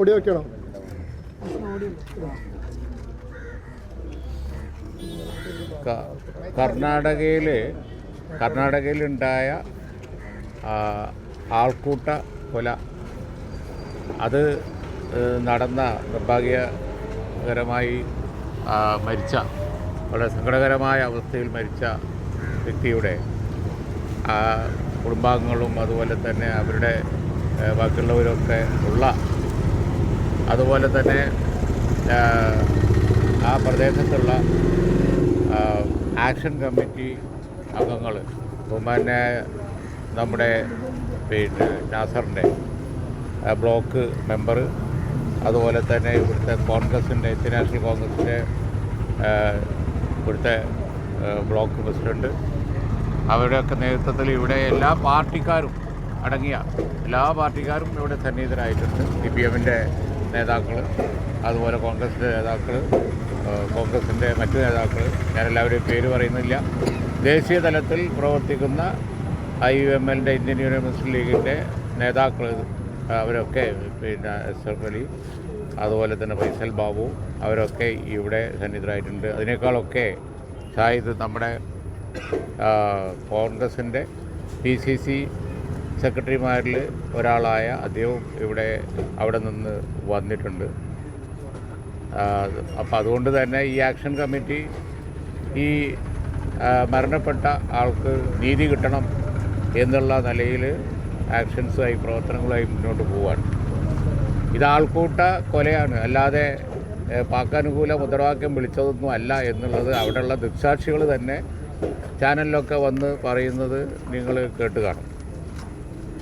Audio വെക്കണോ കർണാടകയിൽ കർണാടകയിലുണ്ടായ ആൾക്കൂട്ട കൊല. അത് നടന്ന നിർഭാഗ്യകരമായി മരിച്ച വളരെ സങ്കടകരമായ അവസ്ഥയിൽ മരിച്ച വ്യക്തിയുടെ കുടുംബാംഗങ്ങളും അതുപോലെ തന്നെ അവരുടെ ബാക്കിയുള്ളവരൊക്കെ ഉള്ള. അതുപോലെ തന്നെ ആ, പ്രദേശത്തുള്ള ആക്ഷൻ കമ്മിറ്റി അംഗങ്ങൾ പിന്നെ നമ്മുടെ പിന്നെ നാസറിന്റെ ബ്ലോക്ക് മെമ്പർ അതുപോലെ തന്നെ ഇവിടുത്തെ കോൺഗ്രസിന്റെ ഇന്ത്യൻ കോൺഗ്രസിന്റെ ഇവിടുത്തെ ബ്ലോക്ക് പ്രസിഡന്റ് അവരുടെയൊക്കെ നേതൃത്വത്തിൽ ഇവിടെ എല്ലാ പാർട്ടിക്കാരും അടങ്ങിയ എല്ലാ പാർട്ടിക്കാരും ഇവിടെ സന്നിഹിതരായിട്ടുണ്ട്. സി പി എമ്മിന്റെ നേതാക്കൾ അതുപോലെ കോൺഗ്രസിന്റെ നേതാക്കൾ കോൺഗ്രസിന്റെ മറ്റു നേതാക്കൾ ഞാൻ എല്ലാവരുടെയും പേര് പറയുന്നില്ല. ദേശീയ തലത്തിൽ പ്രവർത്തിക്കുന്ന ഐ യു എം എല്ലിന്റെ ഇന്ത്യൻ യൂണിയൻ മുസ്ലിം ലീഗിന്റെ നേതാക്കൾ അവരൊക്കെ പിന്നെ എസ് എഫ് അലി അതുപോലെ തന്നെ ഫൈസൽ ബാബു അവരൊക്കെ ഇവിടെ സന്നിഹിതരായിട്ടുണ്ട്. അതിനേക്കാളൊക്കെ സായത് നമ്മുടെ കോൺഗ്രസിന്റെ പി സി സി സെക്രട്ടറിമാരിൽ ഒരാളായ അദ്ദേഹവും ഇവിടെ അവിടെ നിന്ന് വന്നിട്ടുണ്ട്. അപ്പോൾ അതുകൊണ്ട് തന്നെ ഈ ആക്ഷൻ കമ്മിറ്റി ഈ മരണപ്പെട്ട ആൾക്ക് നീതി കിട്ടണം എന്നുള്ള നിലയിൽ ആക്ഷൻസുമായി പ്രവർത്തനങ്ങളുമായി മുന്നോട്ട് പോവാണ്. ഇത് ആൾക്കൂട്ട കൊലയാണ്. അല്ലാതെ പാക്കാനുകൂല മുദ്രാവാക്യം വിളിച്ചതൊന്നും അല്ല എന്നുള്ളത് അവിടെയുള്ള ദൃക്സാക്ഷികൾ തന്നെ ചാനലിലൊക്കെ വന്ന് പറയുന്നത് നിങ്ങൾ കേട്ട് കാണും.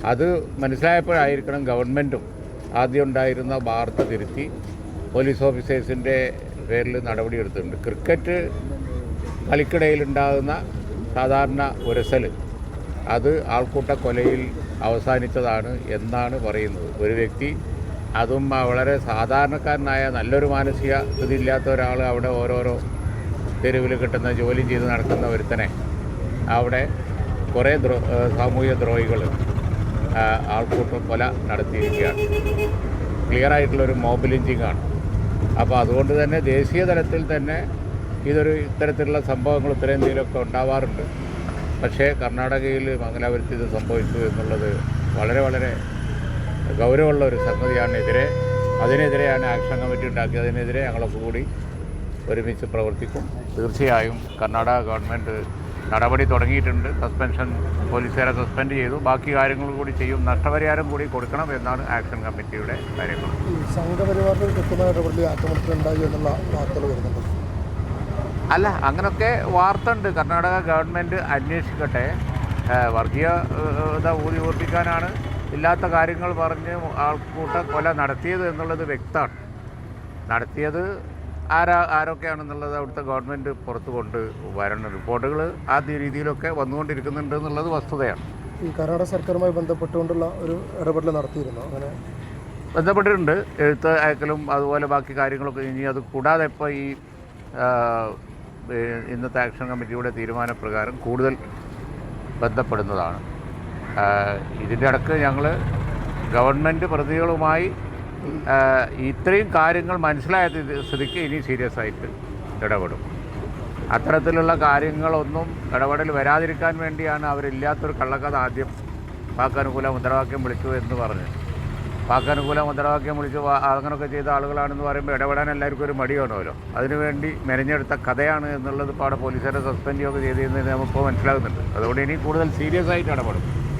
അത് മനസ്സിലായപ്പോഴായിരിക്കണം ഗവൺമെന്റും ആദ്യം ഉണ്ടായിരുന്ന വാർത്ത തിരുത്തി പോലീസ് ഓഫീസേഴ്സിന്റെ പേരിൽ നടപടിയെടുത്തിട്ടുണ്ട് ക്രിക്കറ്റ് കളിക്കിടയിലുണ്ടാകുന്ന സാധാരണ ഉരസൽ അത് ആൾക്കൂട്ട കൊലയിൽ അവസാനിച്ചതാണ് എന്നാണ് പറയുന്നത്. ഒരു വ്യക്തി അതും വളരെ സാധാരണക്കാരനായ നല്ലൊരു മാനസിക സ്ഥിതി ഇല്ലാത്ത ഒരാൾ അവിടെ ഓരോരോ തെരുവിൽ കിട്ടുന്ന ജോലി ചെയ്ത് നടക്കുന്ന ഒരുത്തനെ അവിടെ കുറേ ദ്രോ സാമൂഹ്യ ദ്രോഹികൾ ആൾക്കൂട്ട കൊല നടത്തിയിരിക്കുകയാണ്. ക്ലിയർ ആയിട്ടുള്ളൊരു മോബ് ലിഞ്ചിങ് ആണ്. അപ്പോൾ അതുകൊണ്ട് തന്നെ ദേശീയ തലത്തിൽ തന്നെ ഇതൊരു ഇത്തരത്തിലുള്ള സംഭവങ്ങൾ ഉത്തരേന്ത്യയിലൊക്കെ ഉണ്ടാവാറുണ്ട്. പക്ഷേ കർണാടകയിൽ മംഗലാപുരത്ത് ഇത് സംഭവിച്ചു എന്നുള്ളത് വളരെ വളരെ ഗൗരവമുള്ള ഒരു സംഗതിയാണ്. എതിരെ അതിനെതിരെയാണ് ആക്ഷൻ കമ്മിറ്റി ഉണ്ടാക്കിയത്. അതിനെതിരെ ഞങ്ങളൊക്കെ കൂടി ഒരുമിച്ച് പ്രവർത്തിക്കും. തീർച്ചയായും കർണാടക ഗവൺമെന്റ് നടപടി തുടങ്ങിയിട്ടുണ്ട്. സസ്പെൻഷൻ പോലീസുകാരെ സസ്പെൻഡ് ചെയ്തു. ബാക്കി കാര്യങ്ങൾ കൂടി ചെയ്യും. നഷ്ടപരിഹാരം കൂടി കൊടുക്കണം എന്നാണ് ആക്ഷൻ കമ്മിറ്റിയുടെ കാര്യങ്ങൾ. ഈ സംഘപരിവാറിന്റെ ഒരു കൃത്യമായ ഇടപെടൽ ആക്രമണത്തിലുണ്ടായി എന്നുള്ള വാർത്തകൾ വരുന്നുണ്ട്. അല്ല അങ്ങനൊക്കെ വാർത്ത ഉണ്ട് കർണാടക ഗവൺമെന്റ് അന്വേഷിക്കട്ടെ. വർഗീയത വർഗീയ ഊതി ഊർപ്പിക്കാനാണ് ഇല്ലാത്ത കാര്യങ്ങൾ പറഞ്ഞ് ആൾക്കൂട്ട കൊല നടത്തിയത് എന്നുള്ളത് വ്യക്തമാണ്. നടത്തിയത് ആരാ ആരൊക്കെയാണെന്നുള്ളത് അവിടുത്തെ ഗവൺമെന്റ് പുറത്ത് കൊണ്ട് വരേണ്ട റിപ്പോർട്ടുകൾ ആ രീതിയിലൊക്കെ വന്നുകൊണ്ടിരിക്കുന്നുണ്ട് എന്നുള്ളത് വസ്തുതയാണ്. ഈ കർണാടക സർക്കാരുമായി ബന്ധപ്പെട്ടുകൊണ്ടുള്ള ഒരു ഇടപെടൽ നടത്തിയിരുന്നു? അങ്ങനെ ബന്ധപ്പെട്ടിട്ടുണ്ട്. എഴുത്ത് അയക്കലും അതുപോലെ ബാക്കി കാര്യങ്ങളൊക്കെ ഇനി അത് കൂടാതെ ഇപ്പോൾ ഈ ഇന്നത്തെ ആക്ഷൻ കമ്മിറ്റിയുടെ തീരുമാനപ്രകാരം കൂടുതൽ ബന്ധപ്പെടുന്നതാണ്. ഇതിന്റെ ഇടയ്ക്ക് ഞങ്ങൾ ഗവൺമെന്റ് പ്രതികളുമായി ഇത്രയും കാര്യങ്ങൾ മനസ്സിലായ സ്ഥിതി- സ്ഥിതിക്ക് ഇനി സീരിയസ് ആയിട്ട് ഇടപെടും. അത്തരത്തിലുള്ള കാര്യങ്ങളൊന്നും ഇടപെടൽ വരാതിരിക്കാൻ വേണ്ടിയാണ് അവരില്ലാത്തൊരു കള്ളക്കഥ ആദ്യം വാക്കനുകൂല മുദ്രാവാക്യം വിളിച്ചു എന്ന് പറഞ്ഞു വാക്കനുകൂല മുദ്രാവാക്യം വിളിച്ച് അങ്ങനെയൊക്കെ ചെയ്ത ആളുകളാണെന്ന് പറയുമ്പോൾ ഇടപെടാൻ എല്ലാവർക്കും ഒരു മടി അതിനുവേണ്ടി മെനഞ്ഞെടുത്ത കഥയാണ് എന്നുള്ളത് ഇപ്പോൾ അവിടെ പോലീസുകാരെ സസ്പെൻഡ് ചെയ്യുകയൊക്കെ ചെയ്തിരുന്നത് നമുക്കിപ്പോൾ മനസ്സിലാകുന്നുണ്ട്. അതുകൊണ്ട് ഇനി കൂടുതൽ സീരിയസ് ആയിട്ട് ഇടപെടും.